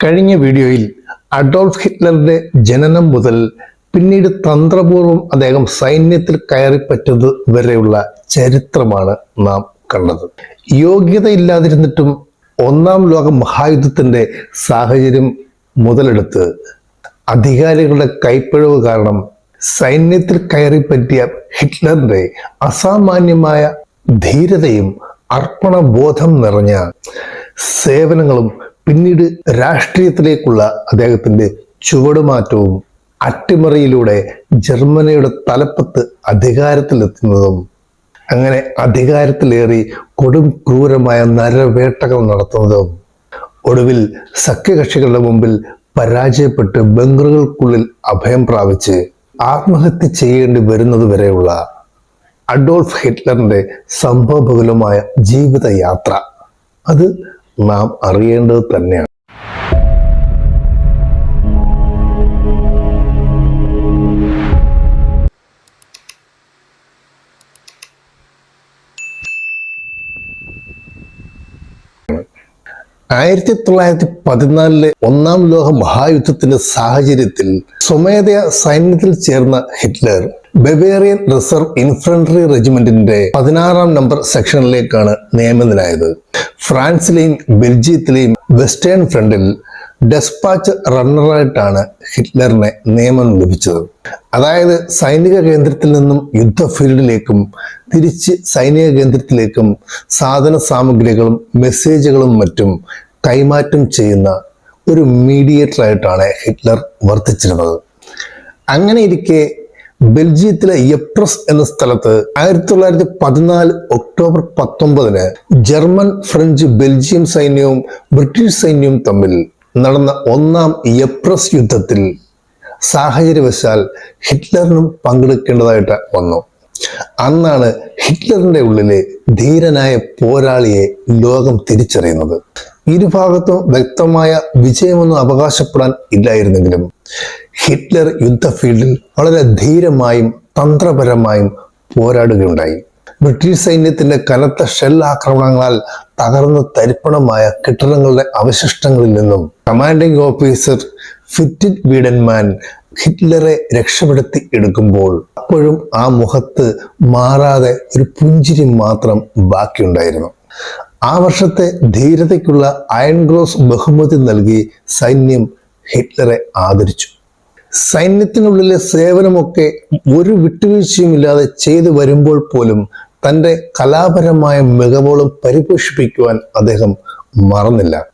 കഴിഞ്ഞ വീഡിയോയിൽ അഡോൾഫ് ഹിറ്റ്ലറുടെ ജനനം മുതൽ പിന്നീട് തന്ത്രപൂർവം അദ്ദേഹം സൈന്യത്തിൽ കയറിപ്പറ്റത് വരെയുള്ള ചരിത്രമാണ് നാം കണ്ടത്. യോഗ്യതയില്ലാതിരുന്നിട്ടും ഒന്നാം ലോക മഹായുദ്ധത്തിന്റെ സാഹചര്യം മുതലെടുത്ത് അധികാരികളുടെ കൈപ്പിഴവ് കാരണം സൈന്യത്തിൽ കയറിപ്പറ്റിയ ഹിറ്റ്ലറിന്റെ അസാമാന്യമായ ധീരതയും അർപ്പണബോധം നിറഞ്ഞ സേവനങ്ങളും പിന്നീട് രാഷ്ട്രീയത്തിലേക്കുള്ള അദ്ദേഹത്തിന്റെ ചുവടുമാറ്റവും അട്ടിമറിയിലൂടെ ജർമ്മനിയുടെ തലപ്പത്ത് അധികാരത്തിലെത്തുന്നതും അങ്ങനെ അധികാരത്തിലേറി കൊടും ക്രൂരമായ നരവേട്ടകൾ നടത്തുന്നതും ഒടുവിൽ സഖ്യകക്ഷികളുടെ മുമ്പിൽ പരാജയപ്പെട്ട് ബംഗറുകൾക്കുള്ളിൽ അഭയം പ്രാപിച്ച് ആത്മഹത്യ ചെയ്യേണ്ടി വരുന്നത് വരെയുള്ള അഡോൾഫ് ഹിറ്റ്ലറിന്റെ സംഭവബഹുലമായ ജീവിതയാത്ര. അത് നാം അറിയേണ്ടത് തന്നെയാണ്. ആയിരത്തി തൊള്ളായിരത്തി പതിനാലിലെ ഒന്നാം ലോക മഹായുദ്ധത്തിന്റെ സാഹചര്യത്തിൽ സ്വമേധയാ സൈന്യത്തിൽ ചേർന്ന ഹിറ്റ്ലർ ബവേറിയൻ റിസർവ് ഇൻഫൻട്രി റെജിമെന്റിന്റെ പതിനാറാം നമ്പർ സെക്ഷനിലേക്കാണ് നിയമിതനായത്. ഫ്രാൻസിലെയും ബെൽജിയത്തിലെയും വെസ്റ്റേൺ ഫ്രണ്ടിൽ ഡെസ്പാച്ച് റണ്ണറായിട്ടാണ് ഹിറ്റ്ലറിനെ നിയമനം ലഭിച്ചത്. അതായത് സൈനിക കേന്ദ്രത്തിൽ നിന്നും യുദ്ധ ഫീൽഡിലേക്കും തിരിച്ച് സൈനിക കേന്ദ്രത്തിലേക്കും സാധന സാമഗ്രികളും മെസ്സേജുകളും മറ്റും കൈമാറ്റം ചെയ്യുന്ന ഒരു മീഡിയേറ്റർ ആയിട്ടാണ് ഹിറ്റ്ലർ വർത്തിച്ചിരുന്നത്. അങ്ങനെ ഇരിക്കെ ബെൽജിയത്തിലെ എപ്രസ് എന്ന സ്ഥലത്ത് ആയിരത്തി തൊള്ളായിരത്തി പതിനാല് ഒക്ടോബർ പത്തൊമ്പതിന് ജർമ്മൻ ഫ്രഞ്ച് ബെൽജിയം സൈന്യവും ബ്രിട്ടീഷ് സൈന്യവും തമ്മിൽ നടന്ന ഒന്നാം എപ്രസ് യുദ്ധത്തിൽ സാഹചര്യവശാൽ ഹിറ്റ്ലറിനും പങ്കെടുക്കേണ്ടതായിട്ട് വന്നു. അന്നാണ് ഹിറ്റ്ലറിന്റെ ഉള്ളിലെ ധീരനായ പോരാളിയെ ലോകം തിരിച്ചറിയുന്നത്. ഇരുഭാഗത്തും വ്യക്തമായ വിജയമൊന്നും അവകാശപ്പെടാൻ ഇല്ലായിരുന്നെങ്കിലും ഹിറ്റ്ലർ യുദ്ധഫീൽഡിൽ വളരെ ധീരമായും തന്ത്രപരമായും പോരാടുകയുണ്ടായി. ബ്രിട്ടീഷ് സൈന്യത്തിന്റെ കനത്ത ഷെൽ ആക്രമണങ്ങളാൽ തകർന്ന തരിപ്പണമായ കെട്ടിടങ്ങളുടെ അവശിഷ്ടങ്ങളിൽ നിന്നും കമാൻഡിംഗ് ഓഫീസർ ഫിറ്റിറ്റ് വീഡൻമാൻ ഹിറ്റ്ലറെ രക്ഷപ്പെടുത്തി എടുക്കുമ്പോൾ അപ്പോഴും ആ മുഖത്ത് മാറാതെ ഒരു പുഞ്ചിരി മാത്രം ബാക്കിയുണ്ടായിരുന്നു. ആ വർഷത്തെ ധീരതയ്ക്കുള്ള അയൺ ഗ്രോസ് ബഹുമതി നൽകി സൈന്യം ഹിറ്റ്ലറെ ആദരിച്ചു. സൈന്യത്തിനുള്ളിലെ സേവനമൊക്കെ ഒരു വിട്ടുവീഴ്ചയും ഇല്ലാതെ ചെയ്തു വരുമ്പോൾ പോലും തന്റെ കലാപരമായ മികവോളം പരിപോഷിപ്പിക്കുവാൻ അദ്ദേഹം മറന്നില്ല.